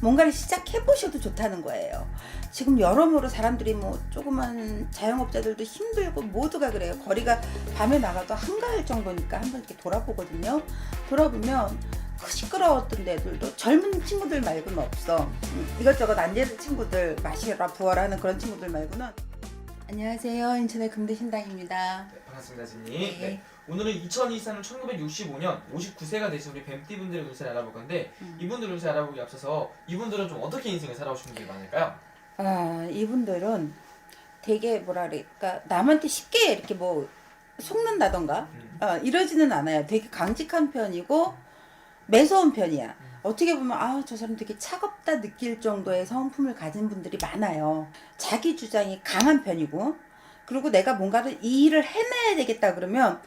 뭔가를 시작해 보셔도 좋다는 거예요. 지금 여러모로 사람들이 뭐 조그만 자영업자들도 힘들고 모두가 그래요. 거리가 밤에 나가도 한가할 정도니까 한번 이렇게 돌아보거든요. 돌아보면 그 시끄러웠던 데들도 젊은 친구들 말고는 없어. 음, 이것저것 안 되는 친구들 마시라 부어라 하는 그런 친구들 말고는 안녕하세요. 인천의 금대신당입니다. 네, 반갑습니다, 진님. 네. 네. 오늘은 2024년 1965년 59세가 되신 우리 뱀띠 분들의 운세를 알아볼 건데 음. 이분들 운세 알아보기 앞서서 이분들은 좀 어떻게 인생을 살아오신 분들이 많을까요? 아, 이분들은 되게 뭐라 그럴까 남한테 쉽게 이렇게 뭐 속는다던가 음. 어, 이러지는 않아요. 되게 강직한 편이고 매서운 편이야. 어떻게 보면 아 저 사람 되게 차갑다 느낄 정도의 성품을 가진 분들이 많아요. 자기 주장이 강한 편이고 그리고 내가 뭔가를 이 일을 해내야 되겠다 그러면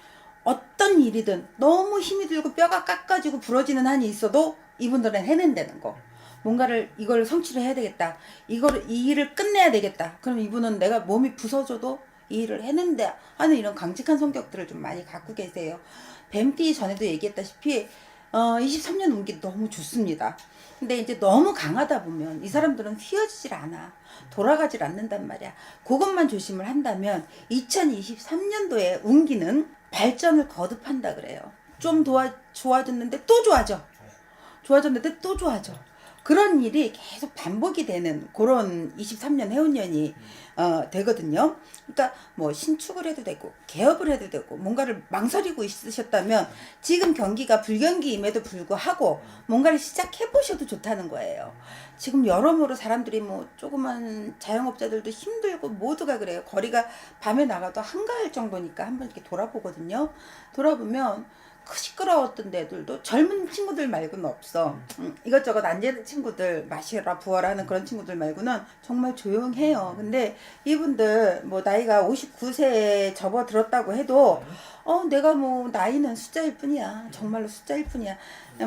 어떤 일이든 너무 힘이 들고 뼈가 깎아지고 부러지는 한이 있어도 이분들은 해낸다는 거. 뭔가를 이걸 성취를 해야 되겠다. 이거를 이 일을 끝내야 되겠다. 그럼 이분은 내가 몸이 부서져도 이 일을 해낸다 하는 이런 강직한 성격들을 좀 많이 갖고 계세요. 뱀띠 전에도 얘기했다시피 어, 23년 운기 너무 좋습니다. 근데 이제 너무 강하다 보면 이 사람들은 휘어지질 않아. 돌아가질 않는단 말이야. 그것만 조심을 한다면 2023년도에 운기는 발전을 거듭한다 그래요. 좀 도와, 좋아졌는데 또 좋아져. 좋아졌는데 또 좋아져. 그런 일이 계속 반복이 되는 그런 23년 해운년이 어, 되거든요. 그러니까 뭐 신축을 해도 되고 개업을 해도 되고 뭔가를 망설이고 있으셨다면 지금 경기가 불경기임에도 불구하고 뭔가를 시작해 보셔도 좋다는 거예요. 지금 여러모로 사람들이 뭐 조그만 자영업자들도 힘들고 모두가 그래요. 거리가 밤에 나가도 한가할 정도니까 한번 이렇게 돌아보거든요. 돌아보면 그 시끄러웠던 데들도 젊은 친구들 말고는 없어. 음, 이것저것 안 되는 친구들 마시라 부어라 하는 그런 친구들 말고는 정말 조용해요. 근데 이분들 뭐 나이가 59세에 접어들었다고 해도 어 내가 뭐 나이는 숫자일 뿐이야. 정말로 숫자일 뿐이야.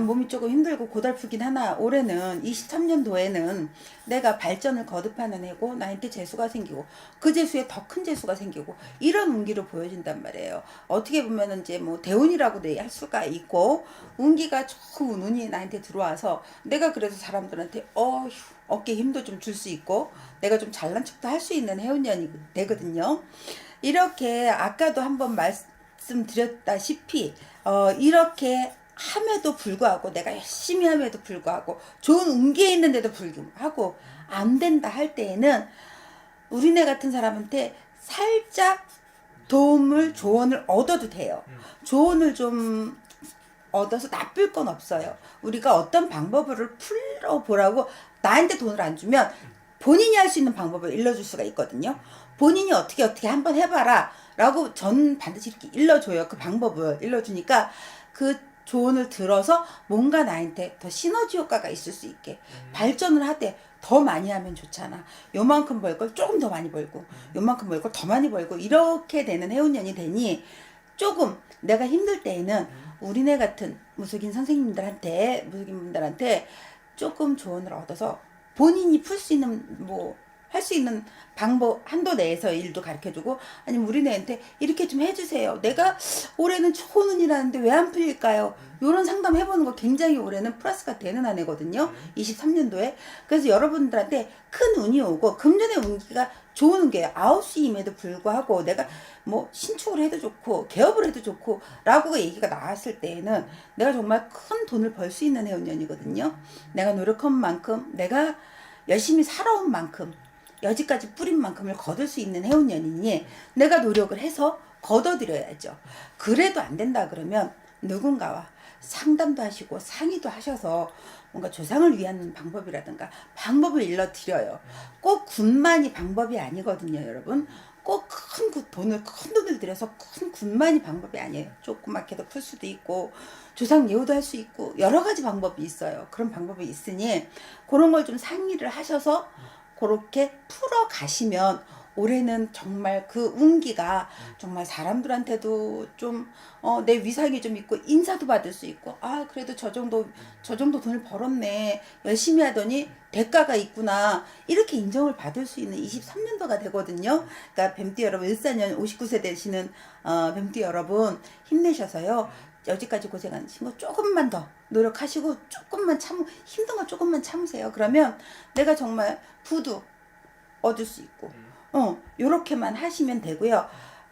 몸이 조금 힘들고 고달프긴 하나 올해는 23년도에는 내가 발전을 거듭하는 해고 나한테 재수가 생기고 그 재수에 더 큰 재수가 생기고 이런 운기로 보여진단 말이에요. 어떻게 보면은 이제 뭐 대운이라고도 할 수가 있고 운기가 좋은 운이 나한테 들어와서 내가 그래서 사람들한테 어휴 어깨 힘도 좀 줄 수 있고 내가 좀 잘난 척도 할 수 있는 해운년이 되거든요. 이렇게 아까도 한번 말씀드렸다시피 어 이렇게 함에도 불구하고 내가 열심히 함에도 불구하고 좋은 운기에 있는데도 불구하고 안 된다 할 때에는 우리네 같은 사람한테 살짝 도움을 조언을 얻어도 돼요. 조언을 좀 얻어서 나쁠 건 없어요. 우리가 어떤 방법을 풀어보라고 나한테 돈을 안 주면 본인이 할 수 있는 방법을 일러줄 수가 있거든요. 본인이 어떻게 어떻게 한번 해봐라 라고 전 반드시 이렇게 일러줘요. 그 방법을 일러주니까 그 조언을 들어서 뭔가 나한테 더 시너지 효과가 있을 수 있게 발전을 하되 더 많이 하면 좋잖아. 요만큼 벌 걸 조금 더 많이 벌고 요만큼 벌 걸 더 많이 벌고 이렇게 되는 해운년이 되니 조금 내가 힘들 때에는 우리네 같은 무속인 선생님들한테 무속인 분들한테 조금 조언을 얻어서 본인이 풀 수 있는 뭐 할 수 있는 방법 한도 내에서 일도 가르쳐 주고 아니면 우리네한테 이렇게 좀 해주세요. 내가 올해는 좋은 운이라는데 왜 안 풀릴까요? 이런 상담 해보는 거 굉장히 올해는 플러스가 되는 한 해거든요. 23년도에 그래서 여러분들한테 큰 운이 오고 금전의 운기가 좋은 운기예요. 아홉시임에도 불구하고 내가 뭐 신축을 해도 좋고 개업을 해도 좋고 라고 얘기가 나왔을 때에는 내가 정말 큰 돈을 벌 수 있는 해운년이거든요. 내가 노력한 만큼 내가 열심히 살아온 만큼 여지까지 뿌린 만큼을 거둘 수 있는 해운년이니 내가 노력을 해서 걷어들여야죠. 그래도 안 된다 그러면 누군가와 상담도 하시고 상의도 하셔서 뭔가 조상을 위한 방법이라든가 방법을 일러드려요. 꼭 군만이 방법이 아니거든요, 여러분. 꼭큰 돈을 큰 돈을 들여서 큰 군만이 방법이 아니에요. 조그맣게도 풀 수도 있고 조상 예우도 할 수 있고 여러 가지 방법이 있어요. 그런 방법이 있으니 그런 걸 좀 상의를 하셔서 그렇게 풀어 가시면 올해는 정말 그 운기가 정말 사람들한테도 좀, 어, 내 위상이 좀 있고, 인사도 받을 수 있고, 아, 그래도 저 정도, 저 정도 돈을 벌었네. 열심히 하더니 대가가 있구나. 이렇게 인정을 받을 수 있는 23년도가 되거든요. 그러니까 뱀띠 여러분, 14년 59세 되시는, 어, 뱀띠 여러분, 힘내셔서요. 여기까지 고생하신 거 조금만 더 노력하시고 조금만 참 힘든 거 조금만 참으세요. 그러면 내가 정말 부도 얻을 수 있고 어 요렇게만 하시면 되고요.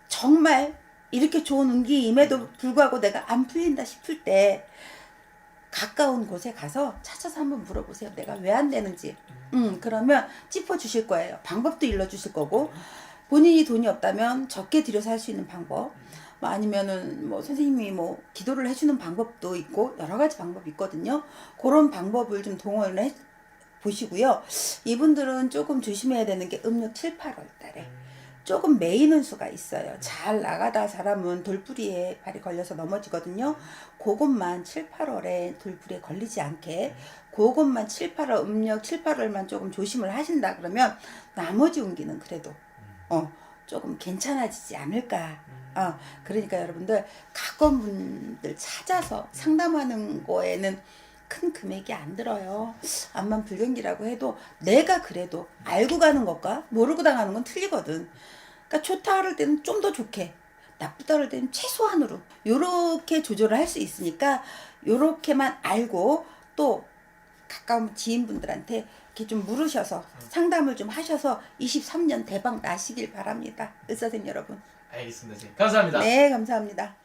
정말 이렇게 좋은 운기임에도 불구하고 내가 안 풀린다 싶을 때 가까운 곳에 가서 찾아서 한번 물어보세요. 내가 왜 안 되는지. 음, 그러면 짚어 주실 거예요. 방법도 일러 주실 거고 본인이 돈이 없다면 적게 들여서 할 수 있는 방법. 뭐 아니면은 뭐 선생님이 뭐 기도를 해주는 방법도 있고 여러 가지 방법이 있거든요. 그런 방법을 좀 동원을 해 보시고요. 이분들은 조금 조심해야 되는 게 음력 7, 8월 달에 조금 매이는 수가 있어요. 잘 나가다 사람은 돌부리에 발이 걸려서 넘어지거든요. 그것만 7, 8월에 돌부리에 걸리지 않게 그것만 7, 8월 음력 7, 8월만 조금 조심을 하신다 그러면 나머지 운기는 그래도 어 조금 괜찮아지지 않을까. 어 그러니까 여러분들 가까운 분들 찾아서 상담하는 거에는 큰 금액이 안 들어요. 암만 불경기라고 해도 내가 그래도 알고 가는 것과 모르고 당하는 건 틀리거든. 그러니까 좋다 그럴 때는 좀 더 좋게, 나쁘다 그럴 때는 최소한으로 요렇게 조절을 할 수 있으니까 요렇게만 알고 또 가까운 지인분들한테 이렇게 좀 물으셔서 상담을 좀 하셔서 23년 대박 나시길 바랍니다. 의사선생님 여러분. 알겠습니다. 감사합니다. 네, 감사합니다.